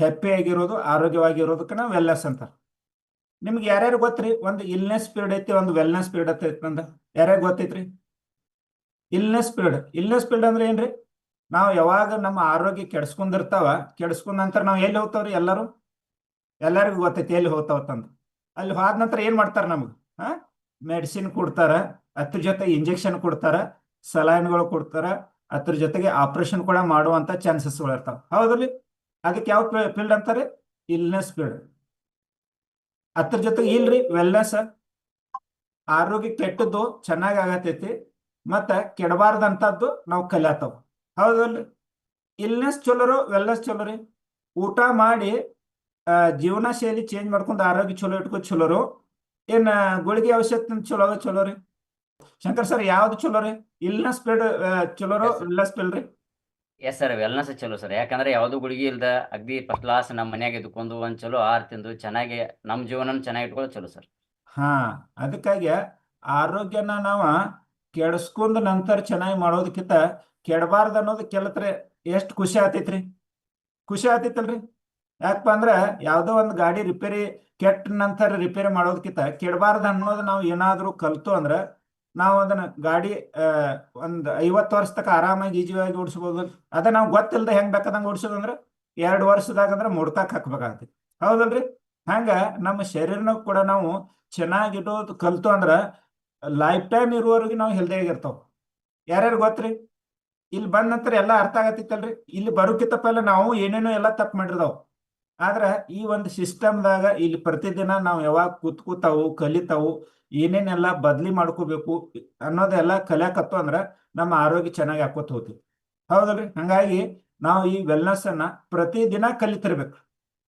Happy ಆಗಿರೋದು, ಆರೋಗ್ಯವಾಗಿರೋದಕ್ಕೆ ನಾವು wellness ಅಂತಾರ. ನಿಮ್ಗೆ ಯಾರ್ಯಾರು ಗೊತ್ತ್ರಿ? ಒಂದು ಇಲ್ನೆಸ್ ಪೀರಿಯಡ್ ಐತಿ, ಒಂದು ವೆಲ್ನೆಸ್ ಪೀರಿಯಡ್ ಐತಿ ನಂದು. ಯಾರ್ಯಾರು ಗೊತ್ತೈತ್ರಿ? ಇಲ್ನೆಸ್ ಪೀರಿಯಡ್ ಇಲ್ನೆಸ್ ಪೀರಿಯಡ್ ಅಂದ್ರೆ ಏನ್ರಿ? ನಾವು ಯಾವಾಗ ನಮ್ಮ ಆರೋಗ್ಯ ಕೆಡ್ಸ್ಕೊಂಡಿರ್ತಾವ, ಕೆಡ್ಸ್ಕೊಂಡ್ ನಂತರ ನಾವು ಎಲ್ಲಿ ಹೋಗ್ತಾವ್ರಿ ಎಲ್ಲರೂ? ಎಲ್ಲರಿಗೂ ಗೊತ್ತೈತಿ ಎಲ್ಲಿ ಹೋಗ್ತಾವತ್ತಂದು ಅಲ್ಲಿ ಹೋದ ನಂತರ ಏನ್ ಮಾಡ್ತಾರ ನಮ್ಗೆ? ಹಾ ಮೆಡಿಸಿನ್ ಕೊಡ್ತಾರ, ಅದ್ರ ಜೊತೆ ಇಂಜೆಕ್ಷನ್ ಕೊಡ್ತಾರ ಸಲೈನ್ಗಳು ಕೊಡ್ತಾರ, ಅದ್ರ ಜೊತೆಗೆ ಆಪರೇಷನ್ ಕೂಡ ಮಾಡುವಂತ ಚಾನ್ಸಸ್ಗಳು ಇರ್ತಾವ. ಹೌದ್ರಿ? ಅದಕ್ಕೆ ಯಾವ ಫೀಲ್ಡ್ ಅಂತಾರೆ? ಇಲ್ನೆಸ್ ಫೀಲ್ಡ್ ಅದ್ರ ಜೊತೆಗೆ ಇಲ್ರಿ ವೆಲ್ನೆಸ್ ಆರೋಗ್ಯ ಕೆಟ್ಟದ್ದು ಚೆನ್ನಾಗಿ ಆಗತೈತಿ ಮತ್ತ ಕೆಡಬಾರ್ದಂತದ್ದು ನಾವು ಕಲಿಯತ್ತವ. ಹೌದಲ್ರಿ ಇಲ್ನೆಸ್ ಚಲೋರು ವೆಲ್ನೆಸ್ ಚಲೋ ರೀ ಊಟ ಮಾಡಿ ಜೀವನ ಶೈಲಿ ಚೇಂಜ್ ಮಾಡ್ಕೊಂಡು ಆರೋಗ್ಯ ಚಲೋ ಇಟ್ಕೊ ಚಲೋರು. ಏನ ಗುಳಿಗೆ ಅವಶ್ಯಕ ಚಲೋ ಚಲೋ ರೀ ಶಂಕರ್ ಸರ್ ಯಾವ್ದು ಚಲೋ ರೀ ಇಲ್ನೆಸ್ ಪೀಲ್ಡ್ ಚಲೋರು ಇಲ್ನೆಸ್ ಪೀರಿಯಡ್ ರೀ? ಎಸ್ ಸರ್ ವೆಲ್ನೆಸ್ ಚಲೋ ಸರ್ ಯಾಕಂದ್ರೆ ಯಾವ್ದು ಗುಳಿಗೆ ಇಲ್ದ ಅಗ್ದಿ ಫಸ್ಟ್ ಕ್ಲಾಸ್ ನಮ್ಮ ಮನ್ಯಾಗ ಇದ್ಕೊಂಡು ಒಂದ್ ಚಲೋ ಆರ್ ತಿಂದು ಚೆನ್ನಾಗಿ ನಮ್ಮ ಜೀವನ ಚೆನ್ನಾಗಿ ಇಟ್ಕೊಳ್ಳೋದು ಚಲೋ ಸರ್ ಹಾ, ಅದಕ್ಕಾಗಿ ಆರೋಗ್ಯನ ನಾವ ಕೆಡಿಸ್ಕೊಂಡ್ ನಂತರ ಚೆನ್ನಾಗಿ ಮಾಡೋದಕ್ಕಿಂತ ಕೆಡಬಾರ್ದು ಅನ್ನೋದು ಕೆಲತ್ರೆ ಎಷ್ಟು ಖುಷಿ ಆತೈತ್ರಿ? ಖುಷಿ ಆತೈತಲ್ರಿ? ಯಾಕಪ್ಪ ಅಂದ್ರೆ ಯಾವುದೋ ಒಂದು ಗಾಡಿ ರಿಪೇರಿ ಕೆಟ್ಟ ನಂತರ ರಿಪೇರಿ ಮಾಡೋದಕ್ಕಿಂತ ಕೆಡಬಾರ್ದು ಅನ್ನೋದು ನಾವು ಏನಾದರೂ ಕಲ್ತು ಅಂದ್ರ ನಾವು ಅದನ್ನ ಗಾಡಿ ಒಂದು ಐವತ್ತು ವರ್ಷ ತನಕ ಆರಾಮಾಗಿ ಈಜಿಯಾಗಿ ಓಡಿಸ್ಬೋದು. ಅದ ನಾವು ಗೊತ್ತಿಲ್ಲದೆ ಹೆಂಗ್ ಬೇಕಾದಂಗ ಓಡಿಸೋದಂದ್ರ ಎರಡು ವರ್ಷದಾಗ ಅಂದ್ರ ಮುಡ್ತಾಕ್ ಹಾಕ್ಬೇಕಾಗತ್ತೆ. ಹೌದಲ್ರಿ? ಹಂಗ ನಮ್ಮ ಶರೀರನ ಕೂಡ ನಾವು ಚೆನ್ನಾಗಿಡೋದು ಕಲ್ತು ಅಂದ್ರ ಲೈಫ್ ಟೈಮ್ ಇರುವವರೆಗೆ ನಾವು ಹೆಲ್ದಿ ಆಗಿರ್ತಾವ ಯಾರ್ಯಾರು ಗೊತ್ತ್ರಿ? ಇಲ್ಲಿ ಬಂದ ನಂತರ ಎಲ್ಲ ಅರ್ಥ ಆಗತ್ತಿತ್ತಲ್ರಿ? ಇಲ್ಲಿ ಬರೋಕ್ಕಿಂತ ಪೈಲ ನಾವು ಏನೇನೋ ಎಲ್ಲ ತಪ್ಪು ಮಾಡಿರ್ತಾವ. ಆದ್ರ ಈ ಒಂದು ಸಿಸ್ಟಮ್ದಾಗ ಇಲ್ಲಿ ಪ್ರತಿದಿನ ನಾವು ಯಾವಾಗ ಕೂತ್ ಕೂತಾವು ಕಲಿತಾವು, ಏನೇನೆಲ್ಲ ಬದ್ಲಿ ಮಾಡ್ಕೋಬೇಕು ಅನ್ನೋದೆಲ್ಲ ಕಲಿಯಾಕತ್ತು ಅಂದ್ರ ನಮ್ಮ ಆರೋಗ್ಯ ಚೆನ್ನಾಗಿ ಹಾಕೋತ ಹೋಗ್ತೀವಿ ಹೌದಲ್ರಿ? ಹಂಗಾಗಿ ನಾವು ಈ ವೆಲ್ನೆಸ್ ಅನ್ನ ಪ್ರತಿದಿನ ಕಲಿತಿರ್ಬೇಕು.